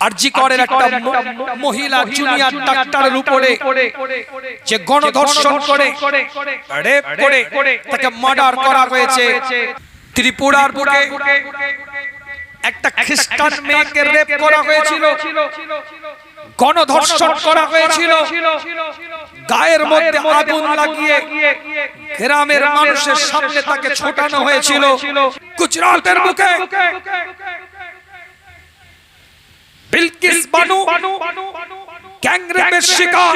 আরজি করের একটা মহিলা জুনিয়র ডাক্তারের উপরে যে গণধর্ষণ করে রেপ করে তাকে মার্ডার করা হয়েছে। ত্রিপুরার বুকে একটা খ্রিস্টান মেয়েকে রেপ করা হয়েছিল। গণধর্ষণ করা হয়েছিল। গায়ের মধ্যে আগুন লাগিয়ে গ্রামের মানুষের সামনে তাকে ছোটানো হয়েছিল। গুজরাটের বুকে। বিলকিস বানু গ্যাংরেপের শিকার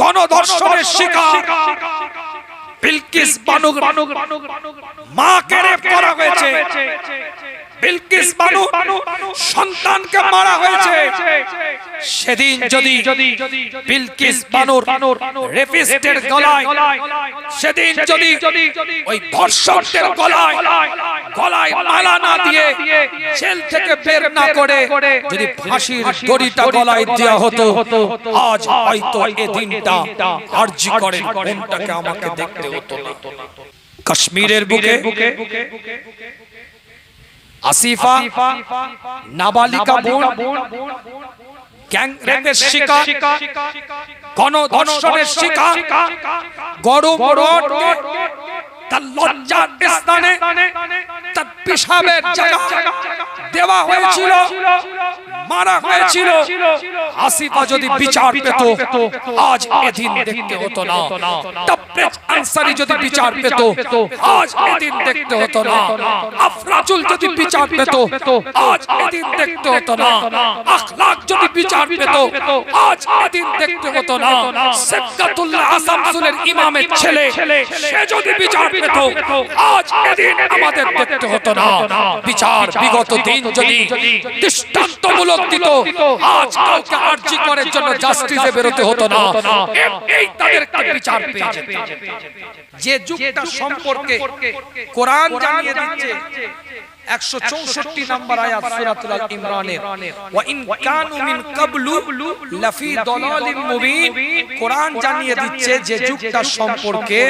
গণধর্ষণের শিকার। বিলকিস বানু মাকে রেপ করা হয়েছে। বিলকিস বানু সন্তানকে মারা হয়েছে। সেদিন যদি বিলকিস বানুর রেপিস্টের গলায় সেদিন যদি ওই ধর্ষকদের গলায় গলায় মালা না দিয়ে জেল থেকে বের না করে যদি ফাঁসির দড়িটা গলায় দেওয়া হতো। আজ হয়তো এ দিনটা আরজি করেন কোনটাকে আমাকে দেখতে হতো না। কাশ্মীরের বুকে আসিফা নাবালিকা বোন গ্যাংরেপের শিকার গণধর্ষণের শিকার গরম রোড তার লজ্জার স্থানে তার পেশাবের জায়গা দেওয়া হয়েছিল। মারা হয়েছিল আসিফা যদি বিচার পেত আজ এদিন দেখতে হতো না তাপরেজ আনসারি যদি বিচার পেত আজ এদিন দেখতে হতো না আফরাজুল যদি বিচার পেত আজ এদিন দেখতে হতো না আখলাক যদি বিচার পেত আজ এদিন দেখতে হতো না সেক্কাতুল্লাহ আসামসুলের ইমামের ছেলে সে যদি বিচার পেত আজ এদিন আমাদের দেখতে হতো না বিচার বিগত দিন যদি দৃষ্টান্তমূলক দিত আজ কাউকে আর্জি করার জন্য জাস্টিসে বেরোতে হতো না। এই তাদেরকে বিচার পেয়ে যেত। যে যুগটা সম্পর্কে কোরআন জানিয়ে দিচ্ছে 164 নম্বর আয়াত সূরাতুল আল ওয়া ইন কানু ক্বাবলু লাফি দালালিন মুবিন। কোরআন জানিয়ে দিচ্ছে যে সম্পর্কে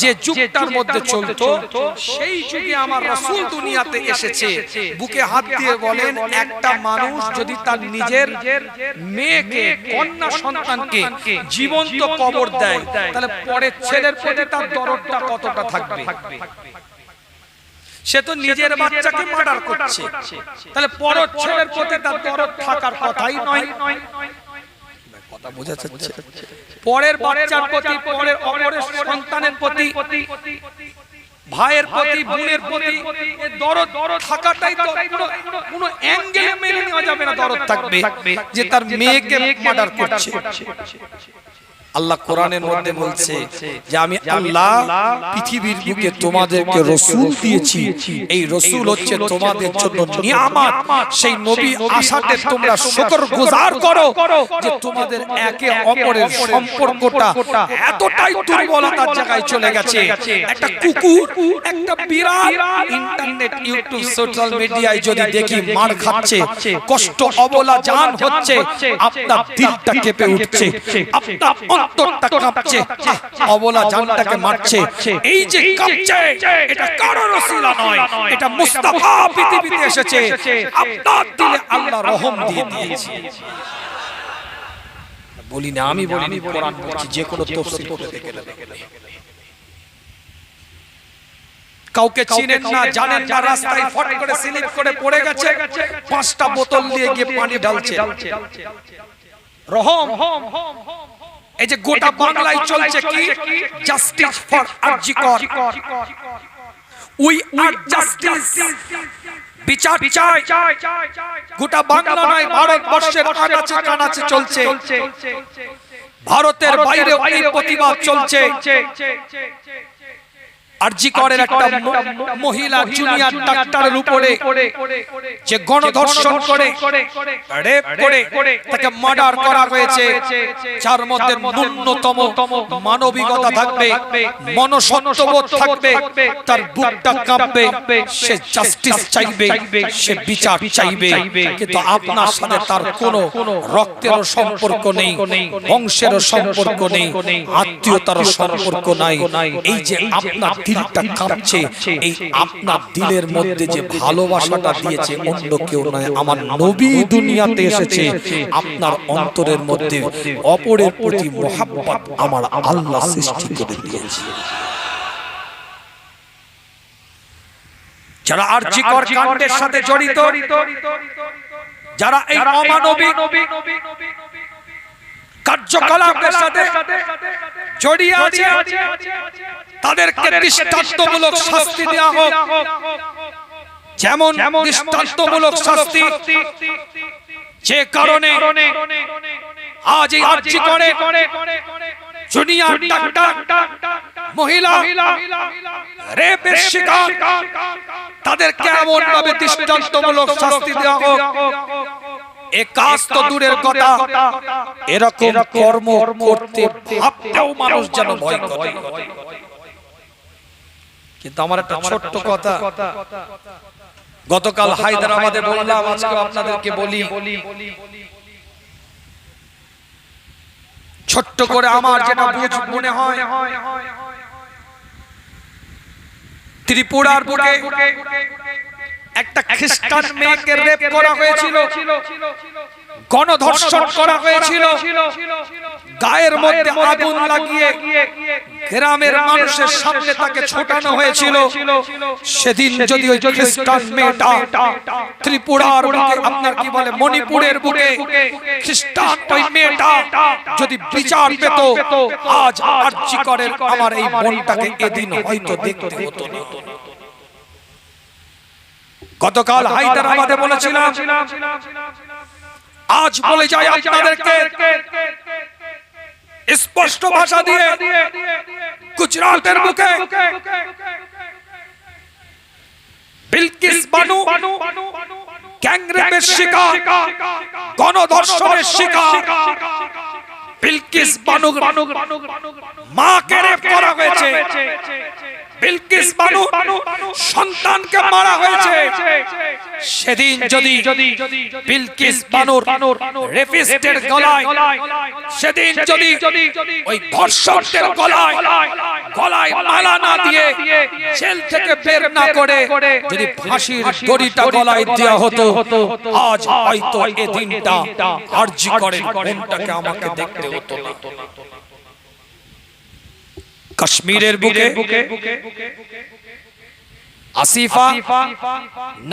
যে যুগটার মধ্যে চলতো, সেই যুগে আমার রাসূল দুনিয়াতে এসেছে। বুকে হাত দিয়ে বলেন, একটা মানুষ যদি তার নিজের মেয়েকে, কন্যা সন্তানকে জীবন্ত কবর দেয়, তাহলে পরের ছেলের প্রতি তার দরদটা কতটা থাকবে? সে তো নিজের বাচ্চাকে মার্ডার করছে। তাহলে পরের ছেলের প্রতি তার দরদ থাকার কথাই নয়। কথা বোঝা যাচ্ছে। পরের বাচ্চার প্রতি পরের অপরের সন্তানের প্রতি ভাইয়ের প্রতি বোনের প্রতি এ দরদ থাকাটাই তো কোনো কোনো অ্যাঙ্গেলে মেনে নেওয়া যাবে না দরদ থাকবে যে তার মেয়েকে মার্ডার করছে। আল্লাহ কোরআনের মধ্যে বলছে যে আমি আল্লাহ পৃথিবীর বুকে তোমাদেরকে রসুল দিয়েছি। এই রসুল হচ্ছে তোমাদের জন্য নিয়ামত। সেই নবী আসাতে তোমরা শুকর গুজার করো যে তোমাদের একে অপরের সম্পর্কটা এতটাই দুর্বলতার জায়গায় চলে গেছে। একটা কুকুর একটা বিড়াল ইন্টারনেট ইউটিউব সোশ্যাল মিডিয়ায় যদি দেখি মার খাচ্ছে কষ্ট অবলা জান হচ্ছে আপনার দিলটা কেঁপে উঠছে। আপনার অন্তরটা কাঁপছে। অবলা জানটাকে মারছে। এই যে কাঁপছে এটা কারও রসিলা নয়। এটা মুস্তাফা পৃথিবীতে এসেছে। আপনার দিলে আল্লাহ রহম দিয়ে দিয়েছে। বলি না আমি বলিনি কোরআন বলছি যে কোনো তফসিল করে দেখে কাউকে চিনেন না জানেন না রাস্তায় ফট করে স্লিপ করে পড়ে গেছে পাঁচটা বোতল দিয়ে গিয়ে পানি ঢালছে। রহম। এই যে গোটা বাংলায় চলছে কি? Justice for RG Kar we are justice বিচার চাই গোটা বাংলা নয় ভারতবর্ষের কানাচে কানাচে চলছে ভারতের বাইরে এই প্রতিবাদ চলছে আরজি করের একটা মহিলা জুনিয়র ডাক্তারের উপরে যে গণধর্ষণ করে রেপ করে তাকে মার্ডার করা হয়েছে যার মধ্যে ন্যূনতম মানবিকতা থাকবে মনসত্ববোধ থাকবে তার বুকটা কাঁপবে সে জাস্টিস চাইবে সে বিচার চাইবে কিন্তু আপনার সাথে তার কোনো রক্তেরও সম্পর্ক নেই বংশেরও সম্পর্ক নেই আত্মীয়তারও সম্পর্ক নাই। এই যে আপনার দিলটা কাঁপছে। এই আপনার দিলের মধ্যে যে ভালোবাসাটা দিয়েছে অন্য কেউ নয় আমার নবী দুনিয়াতে এসেছে। আপনার অন্তরের মধ্যে অপরের প্রতি মহাব্বত আমার আল্লাহ সৃষ্টি করে দিয়েছে। যারা আর্যিকর কাণ্ডের সাথে জড়িত যারা এই অমানবিক কার্যকলাপের সাথে জড়িয়ে আছে। তাদেরকে দৃষ্টান্তমূলক শাস্তি দেওয়া হোক। যেমন দৃষ্টান্তমূলক শাস্তি। যে কারণে আজ এই আর্জি করে। জুনিয়র ডাক্তার মহিলা রেপের শিকার। তাদেরকে এমন ভাবে দৃষ্টান্তমূলক শাস্তি দেওয়া হোক। এ কাজ তো দূরের কথা। এরকম কর্ম করতে ভাবতেও মানুষ যেন ভয় করে। কিন্তু আমার একটা ছোট্ট কথা। গতকাল হায়দ্রাবাদে বললাম আজকে আপনাদেরকে বলি। ছোট্ট করে আমার যেটা বুঝ মনে হয়। ত্রিপুরার বুকে। একটা খ্রিস্টান মেয়েকে রেপ করা হয়েছিল। গণধর্ষণ করা হয়েছিল। গায়ের মধ্যে আগুন লাগিয়ে গ্রামের মানুষের সামনে তাকে ছোটানো হয়েছিল। সেদিন যদি ওই খ্রিস্টান মেয়েটা ত্রিপুরার বুকে আপনার কি বলে মণিপুরের বুকে খ্রিস্টান ওই মেয়েটা যদি বিচার পেত আজ আর্জি করেন আমার এই মনটাকে এদিন হয়তো দেখতে হতো না। গতকাল হায়দ্রাবাদে বলেছিলাম আজ বলে যাই আপনাদেরকে স্পষ্ট ভাষা দিয়ে গুজরাটের মুখে বিলকিস বানু গ্যাংরেপের শিকার গণধর্ষণের শিকার। বিলকিস বানু মাকে রেপ করা হয়েছে। বিলকিস বানু সন্তানকে মারা হয়েছে। সেদিন যদি বিলকিস বানুর রেপিস্টের গলায় সেদিন যদি ওই ধর্ষকদের গলায় গলায় মালা না দিয়ে জেল থেকে বের না করে যদি ফাঁসির দড়িটা গলায় দেওয়া হতো আজ হয়তো এ দিনটা আরজি করেন কোনটাকে আমাকে দেখতে হতো না। কাশ্মীরের বুকে আসিফা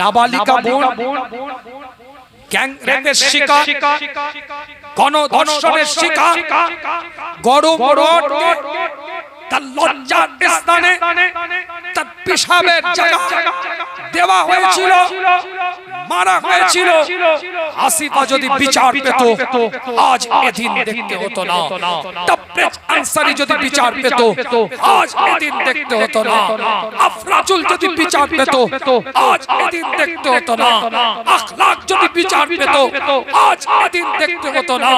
নাবালিকা বোন গ্যাং শিকার গণধর্ষণের শিকার গরম রড তার লজ্জার স্থানে তার পেশাবের জায়গা দেওয়া হয়েছিল মারা হয়েছিল। আসিফা যদি বিচার পেত আজ এদিন দেখতে হতো না। আনসারি যদি বিচার পেত আজ এদিন দেখতে হতো না। আফরাজুল যদি বিচার পেত আজ এদিন দেখতে হতো না। আখলাক যদি বিচার পেত আজ এদিন দেখতে হতো না।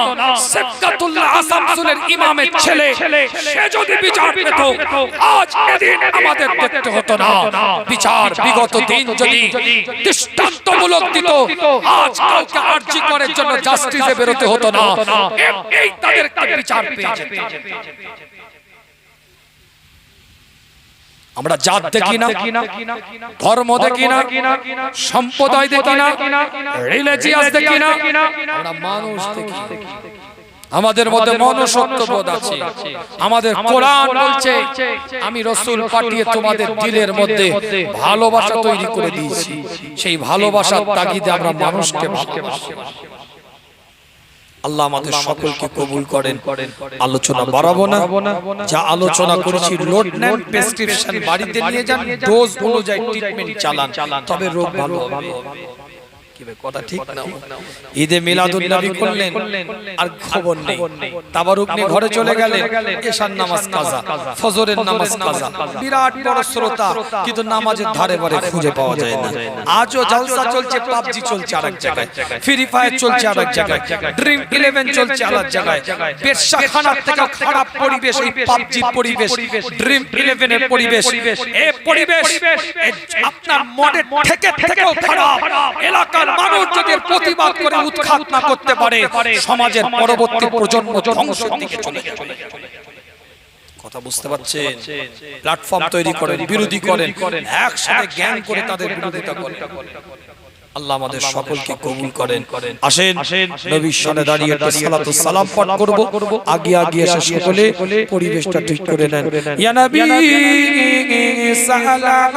সেক্কাতুল্লাহ আসামসুলের ইমামের ছেলে। সে যদি বিচার পেত আজ এদিন আমাদের দেখতে হতো না। বিচার বিগত দিন যদি দৃষ্টান্তমূলক দিত আজ কাউকে আর্জি করার জন্য জাস্টিসে বেরোতে হতো না। এই তাদেরকে বিচার পেয়ে যেত আমরা জাত দেখি না ধর্ম দেখি না সম্প্রদায় দেখি না রিলিজিয়াস দেখি না আমরা মানুষ দেখি। আমাদের মধ্যে মনসত্ববোধ আছে। আমাদের কোরআন বলছে আমি রসুল পাঠিয়ে তোমাদের দিলের মধ্যে ভালোবাসা তৈরি করে দিয়েছি। সেই ভালোবাসার তাগিদে আমরা মানুষকে ভালোবাসি। আল্লাহ আমাদের সকলকে কবুল করেন। আলোচনা বাড়াবো না। যা আলোচনা করেছি লোড নেন প্রেসক্রিপশন বাড়িতে নিয়ে যান ডোজ অনুযায়ী ট্রিটমেন্ট চালান। তবে রোগ ভালো হবে। কথা ঠিক না ঈদে মিলাদুল নবী করলেন আর খবর নেই। তাবারুক নিয়ে ঘরে চলে গেলেন এশার নামাজ কাজা ফজরের নামাজ কাজা। বিরাট বড় শ্রোতা কিন্তু নামাজের ধারে বারে খুঁজে পাওয়া যায় না। আজও জলসা চলছে পাবজি চলছে আরেক জায়গায়। ফ্রি ফায়ার চলছে আরেক জায়গায়। ড্রিম ইলেভেন চলছে আরেক জায়গায়। পেশা খানার থেকে খারাপ পরিবেশ এই পাবজি পরিবেশ ড্রিম ইলেভেনের পরিবেশ এই পরিবেশ আপনার মনে থেকে থেকেও খারাপ এলাকার মানুষ যদি প্রতিবাদ করে উৎখাত না করতে পারে সমাজের পরবর্তী প্রজন্ম ধ্বংসের দিকে চলে যাবে কথা বুঝতে পারছেন? প্ল্যাটফর্ম তৈরি করেন বিরোধী করেন একসাথে জ্ঞান করে তাদের বিরোধিতা করেন। আল্লাহ আমাদের সকলকে কবুল করেন। আসেন নবীর সামনে দাঁড়িয়ে একটা সালাতু সালাম পাঠ করব আগে আগে এসে সকলে পরিবেশটা ঠিক করে নেন। ইয়া নবী সালাম।